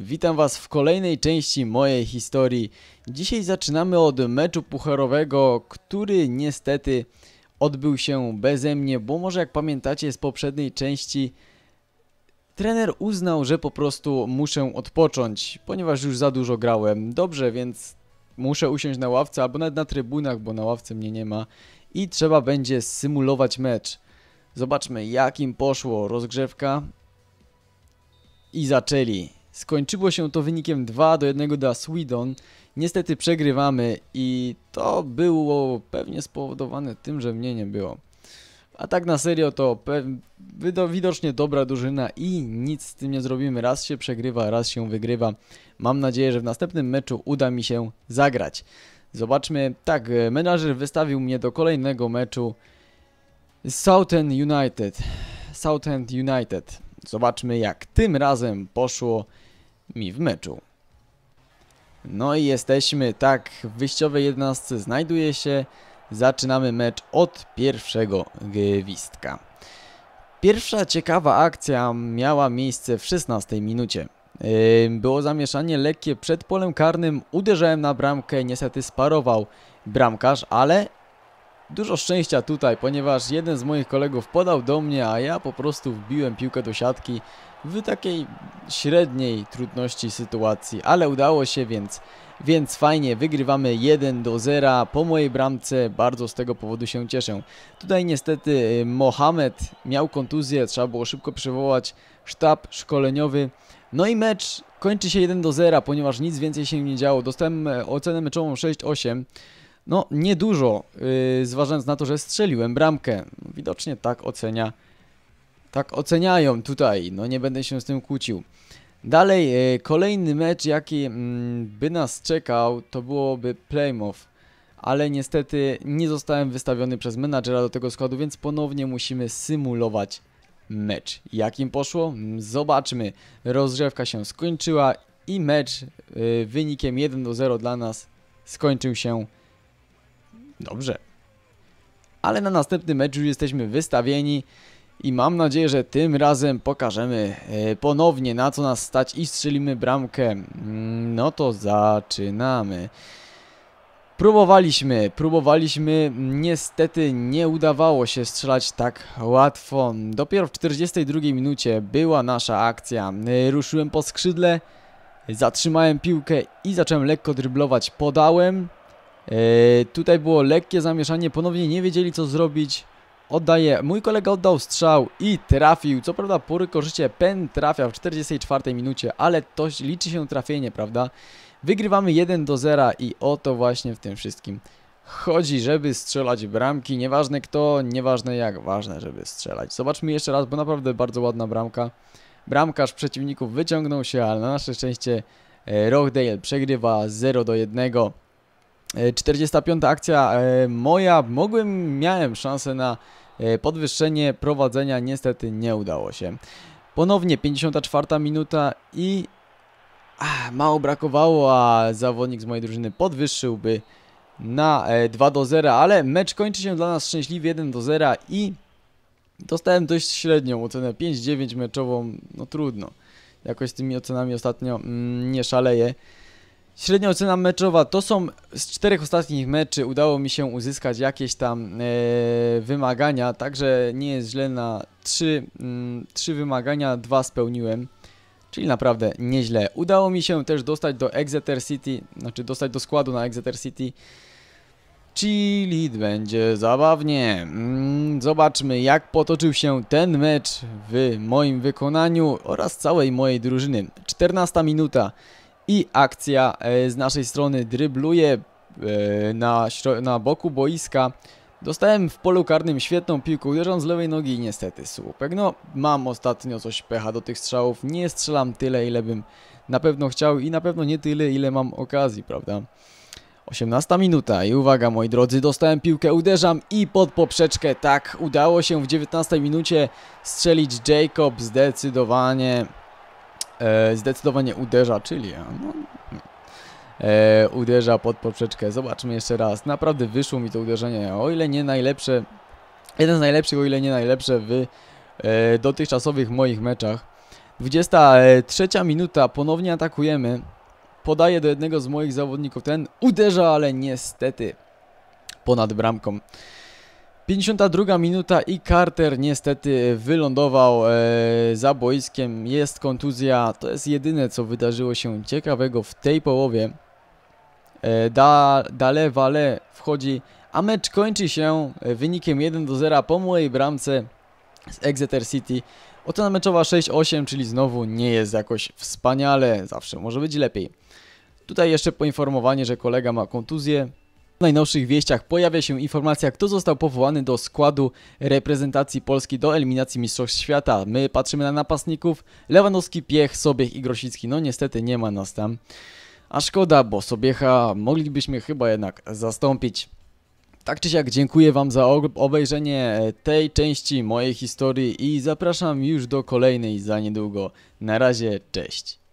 Witam Was w kolejnej części mojej historii. Dzisiaj zaczynamy od meczu pucharowego, który niestety odbył się beze mnie, bo może jak pamiętacie z poprzedniej części trener uznał, że po prostu muszę odpocząć, ponieważ już za dużo grałem. Dobrze, więc muszę usiąść na ławce albo nawet na trybunach, bo na ławce mnie nie ma i trzeba będzie symulować mecz. Zobaczmy jak im poszło rozgrzewka i zaczęli. Skończyło się to wynikiem 2 do 1 dla Sweden. Niestety przegrywamy i to było pewnie spowodowane tym, że mnie nie było. A tak na serio to widocznie dobra drużyna i nic z tym nie zrobimy. Raz się przegrywa, raz się wygrywa. Mam nadzieję, że w następnym meczu uda mi się zagrać. Zobaczmy, tak, menadżer wystawił mnie do kolejnego meczu Southend United. Southend United. Zobaczmy jak tym razem poszło mi w meczu. No i jesteśmy, tak, w wyjściowej 11 znajduje się, zaczynamy mecz od pierwszego gwizdka. Pierwsza ciekawa akcja miała miejsce w 16 minucie. Było zamieszanie lekkie przed polem karnym, uderzałem na bramkę, niestety sparował bramkarz, ale Dużo szczęścia tutaj, ponieważ jeden z moich kolegów podał do mnie, a ja po prostu wbiłem piłkę do siatki w takiej średniej trudności sytuacji, ale udało się, więc, więc fajnie, wygrywamy 1 do 0 po mojej bramce, bardzo z tego powodu się cieszę. Tutaj niestety y, Mohamed miał kontuzję, trzeba było szybko przywołać sztab szkoleniowy, no i mecz kończy się 1 do 0, ponieważ nic więcej się nie działo, dostałem e, ocenę meczową 6-8, no, niedużo, yy, zważając na to, że strzeliłem bramkę. Widocznie tak ocenia, tak oceniają tutaj, no nie będę się z tym kłócił. Dalej, yy, kolejny mecz, jaki yy, by nas czekał, to byłoby Plymouth. Ale niestety nie zostałem wystawiony przez menadżera do tego składu, więc ponownie musimy symulować mecz. Jakim poszło? Mm, zobaczmy. Rozgrzewka się skończyła i mecz yy, wynikiem 1 do 0 dla nas skończył się Dobrze. Ale na następny mecz już jesteśmy wystawieni i mam nadzieję, że tym razem pokażemy e, ponownie na co nas stać i strzelimy bramkę. Mm, no to zaczynamy. Próbowaliśmy, próbowaliśmy, niestety nie udawało się strzelać tak łatwo. Dopiero w 42 minucie była nasza akcja. E, ruszyłem po skrzydle, zatrzymałem piłkę i zacząłem lekko dryblować. Podałem, Yy, tutaj było lekkie zamieszanie, ponownie nie wiedzieli co zrobić. Oddaje, mój kolega oddał strzał i trafił. Co prawda po rykorzycie Pen trafia w 44 minucie, ale to liczy się trafienie, prawda? Wygrywamy 1 do 0 i o to właśnie w tym wszystkim chodzi, żeby strzelać bramki. Nieważne kto, nieważne jak, ważne, żeby strzelać. Zobaczmy jeszcze raz, bo naprawdę bardzo ładna bramka. Bramkarz przeciwników wyciągnął się, ale na nasze szczęście e, Rochdale przegrywa 0 do 1. 45 akcja e, moja, mogłem, miałem szansę na e, podwyższenie prowadzenia, niestety nie udało się. Ponownie 54 minuta i ach, mało brakowało, a zawodnik z mojej drużyny podwyższyłby na 2 e, do 0, ale mecz kończy się dla nas szczęśliwie 1 do 0 i dostałem dość średnią ocenę 5-9 meczową, no trudno. Jakoś z tymi ocenami ostatnio mm, nie szaleję. Średnia ocena meczowa to są z czterech ostatnich meczy udało mi się uzyskać jakieś tam e, wymagania, także nie jest źle na trzy, mm, trzy wymagania, dwa spełniłem, czyli naprawdę nieźle. Udało mi się też dostać do Exeter City, znaczy dostać do składu na Exeter City, czyli będzie zabawnie. Mm, zobaczmy jak potoczył się ten mecz w moim wykonaniu oraz całej mojej drużyny. 14 minuta i akcja e, z naszej strony drybluje e, na, na boku boiska. Dostałem w polu karnym świetną piłkę, uderzam z lewej nogi i niestety słupek. No, mam ostatnio coś pecha do tych strzałów, nie strzelam tyle, ile bym na pewno chciał i na pewno nie tyle, ile mam okazji, prawda? 18 minuta i uwaga moi drodzy, dostałem piłkę, uderzam i pod poprzeczkę, tak, udało się w 19 minucie strzelić Jacob zdecydowanie e, zdecydowanie uderza, czyli no, e, uderza pod poprzeczkę. Zobaczmy jeszcze raz. Naprawdę wyszło mi to uderzenie, o ile nie najlepsze, jeden z najlepszych, o ile nie najlepsze w e, dotychczasowych moich meczach. 23 minuta, ponownie atakujemy. Podaję do jednego z moich zawodników, ten uderza, ale niestety ponad bramką. 52 minuta i Carter niestety wylądował e, za boiskiem. Jest kontuzja, to jest jedyne co wydarzyło się ciekawego w tej połowie. E, da, Dale Vale wchodzi, a mecz kończy się e, wynikiem 1 do 0 po mojej bramce z Exeter City. Ocena meczowa 6-8, czyli znowu nie jest jakoś wspaniale, zawsze może być lepiej. Tutaj jeszcze poinformowanie, że kolega ma kontuzję. Najnowszych wieściach pojawia się informacja, kto został powołany do składu reprezentacji Polski do eliminacji Mistrzostw Świata. My patrzymy na napastników, Lewandowski, Piech, Sobiech i Grosicki. No niestety nie ma nas tam. A szkoda, bo Sobiecha moglibyśmy chyba jednak zastąpić. Tak czy siak dziękuję Wam za obejrzenie tej części mojej historii i zapraszam już do kolejnej za niedługo. Na razie, cześć.